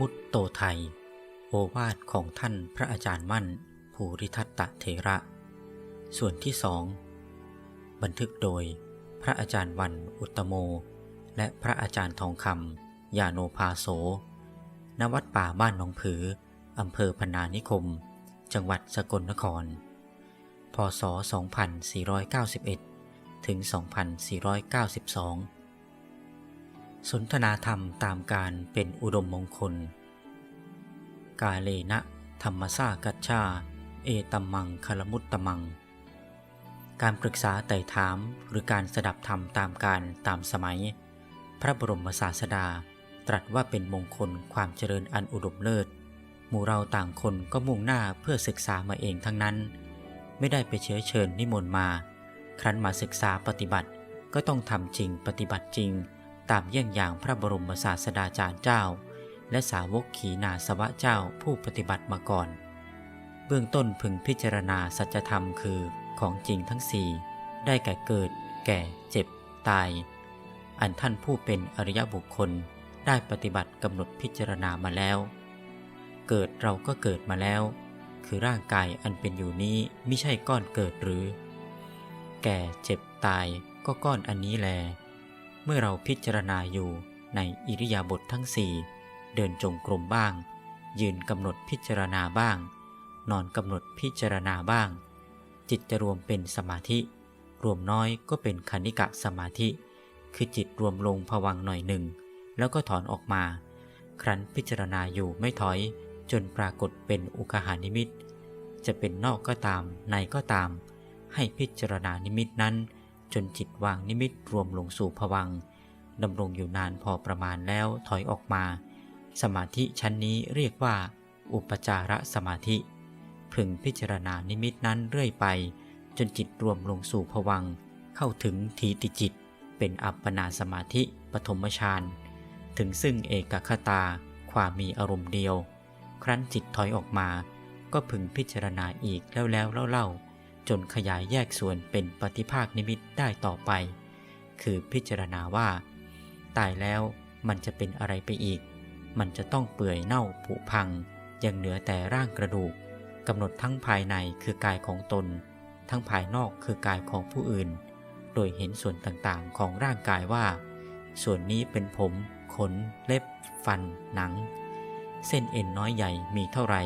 มุตโตไทย โอวาทของท่านพระอาจารย์มั่น ภูริทัตตะเถระ ส่วนที่สอง บันทึกโดยพระอาจารย์วันอุตตโม และพระอาจารย์ทองคำยาโนภาโส ณ วัดป่าบ้านหนองผือ อำเภอพนานิคม จังหวัดสกลนคร พศ 2491 ถึง 2492 สนทนาธรรมตามการเป็นอุดมมงคล กาเลนะธรรมสากัจชา เอตัมมังคลมุตตมัง การปรึกษาไต่ถามหรือการสดับธรรมตามการตามสมัย พระบรมศาสดาตรัสว่าเป็นมงคลความเจริญอันอุดมเลิศ หมู่เราต่างคนก็มุ่งหน้าเพื่อศึกษามาเองทั้งนั้น ไม่ได้ไปเชื้อเชิญนิมนต์มา ครั้นมาศึกษาปฏิบัติก็ต้องทำจริงปฏิบัติจริง ตามเยี่ยงอย่างพระบรมศาสดาจารย์เจ้า และสาวกขีนาสวะเจ้าผู้ปฏิบัติมาก่อน เบื้องต้นพึงพิจารณาสัจธรรมคือของจริงทั้งสี่ได้แก่เกิด แก่ เจ็บ ตาย อันท่านผู้เป็นอริยบุคคลได้ปฏิบัติกำหนดพิจารณามาแล้ว เกิดเราก็เกิดมาแล้ว คือร่างกายอันเป็นอยู่นี้ไม่ใช่ก้อนเกิดหรือ แก่เจ็บตายก็ก้อนอันนี้แล เมื่อเราพิจารณาอยู่ในอิริยาบถททั้งสี่เดินจงกรมบ้าง ยืนกำหนดพิจารณาบ้าง นอนกำหนดพิจารณาบ้าง จิตจะรวมเป็นสมาธิ รวมน้อยก็เป็นคณิกะสมาธิ คือจิตรวมลงผวังหน่อยหนึ่ง แล้วก็ถอนออกมา ครั้นพิจารณาอยู่ไม่ถอย จนปรากฏเป็นอุคหานิมิต จะเป็นนอกก็ตามในก็ตาม ให้พิจารณานิมิตนั้น จนจิตวางนิมิตรวมลงสู่ผวังดำรงอยู่นานพอประมาณแล้วถอยออกมา สมาธิชั้นนี้เรียกว่า อุปจารสมาธิ พึงพิจารณานิมิตนั้นเรื่อยไป จนจิตรวมลงสู่ผวังเข้าถึงทีติจิต เป็นอัปปนาสมาธิปฐมฌานถึงซึ่งเอกคตา ความมีอารมณ์เดียว ครั้นจิตถอยออกมา ก็พึงพิจารณาอีกแล้วแล้วเล่าๆ จนขยายแยกส่วนเป็นปฏิภาคนิมิตได้ต่อไป คือพิจารณาว่า ตายแล้วมันจะเป็นอะไรไปอีก มันจะต้องเปื่อยเน่าผุพัง ยังเหนือแต่ร่างกระดูกกำหนดทั้งภายในคือกายของตน ทั้งภายนอกคือกายของผู้อื่น โดยเห็นส่วนต่างๆของร่างกายว่า ส่วนนี้เป็นผม ขน เล็บ ฟัน หนัง เส้นเอ็นน้อยใหญ่มีเท่าไร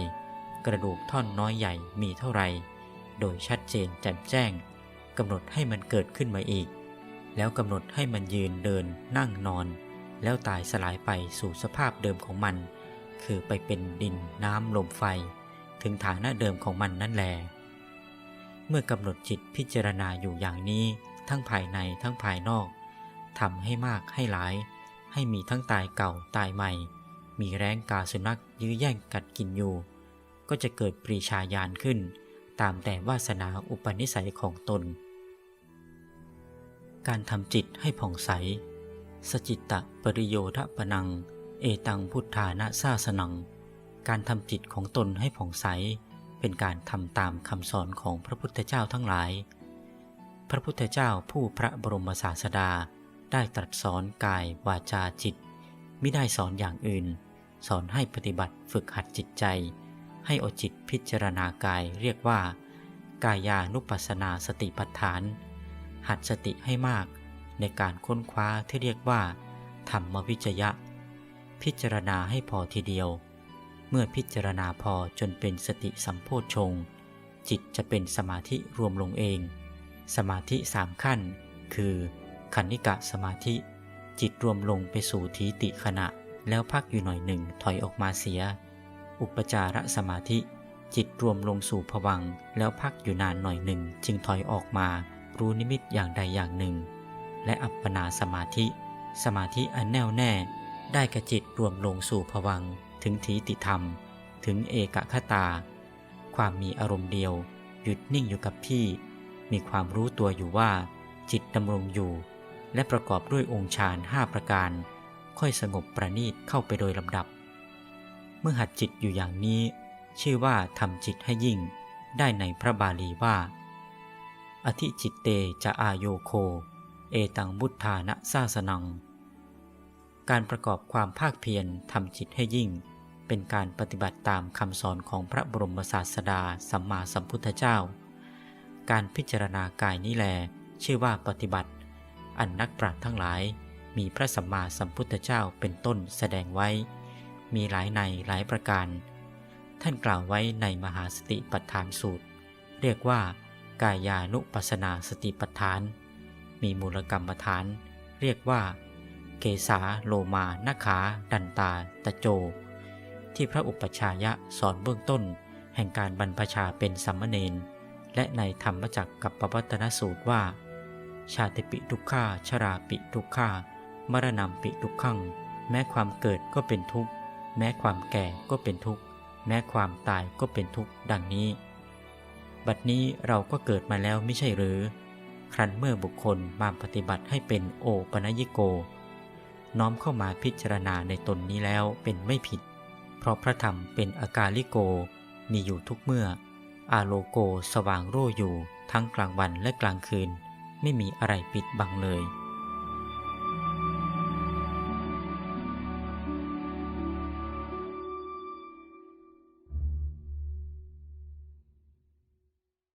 กระดูกท่อนน้อยใหญ่มีเท่าไร โดยชัดเจนแจ่มแจ้งกำหนดให้มันเกิดขึ้นมาอีก แล้วกำหนดให้มันยืนเดินนั่งนอน แล้วตายสลายไปสู่สภาพเดิมของมัน คือไปเป็นดินน้ำลมไฟ ถึงฐานะเดิมของมันนั่นแลเมื่อกำหนดจิตพิจารณาอยู่อย่างนี้ ทั้งภายในทั้งภายนอกทำให้มากให้หลาย ให้มีทั้งตายเก่าตายใหม่ มีแรงกาสุนัขยื้อแย่งกัดกินอยู่ ก็จะเกิดปรีชาญาณขึ้น ตามแต่วาสนาอุปนิสัยของตน การทำจิตให้ผ่องใส สจิตตะปริโยทะปนัง เอตังพุทธานะซาสนัง การทำจิตของตนให้ผ่องใส เป็นการทำตามคำสอนของพระพุทธเจ้าทั้งหลาย พระพุทธเจ้าผู้พระบรมศาสดาได้ตรัสสอนกายวาจาจิต ไม่ได้สอนอย่างอื่น สอนให้ปฏิบัติฝึกหัดจิตใจ ให้อาจิตพิจารณากายเรียกว่า กายานุปัสนาสติปัฏฐาน หัดสติให้มากในการค้นคว้าที่เรียกว่า ธรรมวิจยะ พิจารณาให้พอทีเดียว เมื่อพิจารณาพอจนเป็นสติสัมโพชฌงจิตจะเป็นสมาธิรวมลงเอง สมาธิสามขั้น คือขันนิกะสมาธิ จิตรวมลงไปสู่ทีติขณะ แล้วพักอยู่หน่อยหนึ่งถอยออกมาเสีย อุปจารสมาธิ จิตรวมลงสู่ผวังแล้วพักอยู่นานหน่อยหนึ่ง จึงถอยออกมา รู้นิมิตอย่างใดอย่างหนึ่ง และอัปปนาสมาธิ สมาธิอันแน่วแน่ ได้กระจิตรวมลงสู่ผวังถึงทีติธรรม ถึงเอกคตา ความมีอารมณ์เดียว หยุดนิ่งอยู่กับที่ มีความรู้ตัวอยู่ว่า จิตดำรงอยู่ และประกอบด้วยองค์ฌานห้าประการ ค่อยสงบประณีตเข้าไปโดยลำดับ เมื่อหัดจิตอยู่อย่างนี้ ชื่อว่าทำจิตให้ยิ่ง ได้ในพระบาลีว่า อธิจิตเตจะอาโยโค เอตังบุทธานะซาสนัง การประกอบความภาคเพียรทำจิตให้ยิ่ง เป็นการปฏิบัติตามคำสอนของพระบรมศาสดาสัมมาสัมพุทธเจ้า การพิจารณากายนี้แล ชื่อว่าปฏิบัติ อันนักปราชญ์ทั้งหลายมีพระสัมมาสัมพุทธเจ้าเป็นต้นแสดงไว้ มีหลายในหลายประการ ท่านกล่าวไว้ในมหาสติปัฏฐานสูตร เรียกว่า กายานุปัสนาสติปัฏฐาน มีมูลกรรมฐาน เรียกว่า เกสาโลมานาขา ดันตา ตะโจ ที่พระอุปชฌายะสอนเบื้องต้น แห่งการบรรพชาเป็นสัมมเนนและในธรรมจักกับปวัตนสูตรว่า ชาติปิทุกขาชราปิทุกขามรณะปิทุกขัง แม้ความเกิดก็เป็นทุกข์ แม้ความแก่ก็เป็นทุกข์ แม้ความตายก็เป็นทุกข์ ดังนี้ บัดนี้เราก็เกิดมาแล้วไม่ใช่หรือ ครั้นเมื่อบุคคลมาปฏิบัติให้เป็นโอปนยิโก น้อมเข้ามาพิจารณาในตนนี้แล้วเป็นไม่ผิด เพราะพระธรรมเป็นอากาลิโก มีอยู่ทุกเมื่อ อาโลโกสว่างโร่อยู่ทั้งกลางวันและกลางคืน ไม่มีอะไรปิดบังเลย